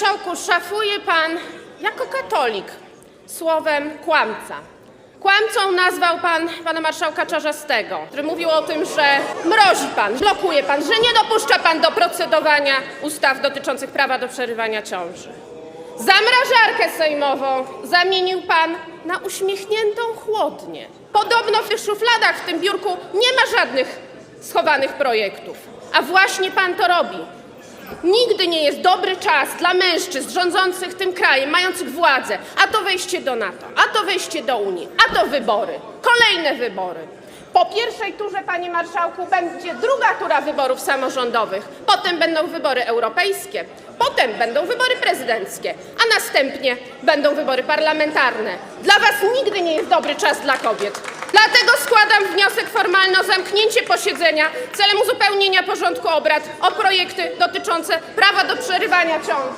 marszałku, szafuje pan jako katolik słowem kłamca. Kłamcą nazwał pan pana marszałka Czarzastego, który mówił o tym, że mrozi pan, blokuje pan, że nie dopuszcza pan do procedowania ustaw dotyczących prawa do przerywania ciąży. Zamrażarkę sejmową zamienił pan na uśmiechniętą chłodnię. Podobno w tych szufladach, w tym biurku nie ma żadnych schowanych projektów, a właśnie pan to robi. Nigdy nie jest dobry czas dla mężczyzn rządzących tym krajem, mających władzę, a to wejście do NATO, a to wejście do Unii, a to wybory, kolejne wybory. Po pierwszej turze, panie marszałku, będzie druga tura wyborów samorządowych, potem będą wybory europejskie, potem będą wybory prezydenckie, a następnie będą wybory parlamentarne. Dla was nigdy nie jest dobry czas dla kobiet. Dlatego składam wniosek formalny o zamknięcie posiedzenia celem uzupełnienia porządku obrad o projekty dotyczące prawa do przerywania ciąży.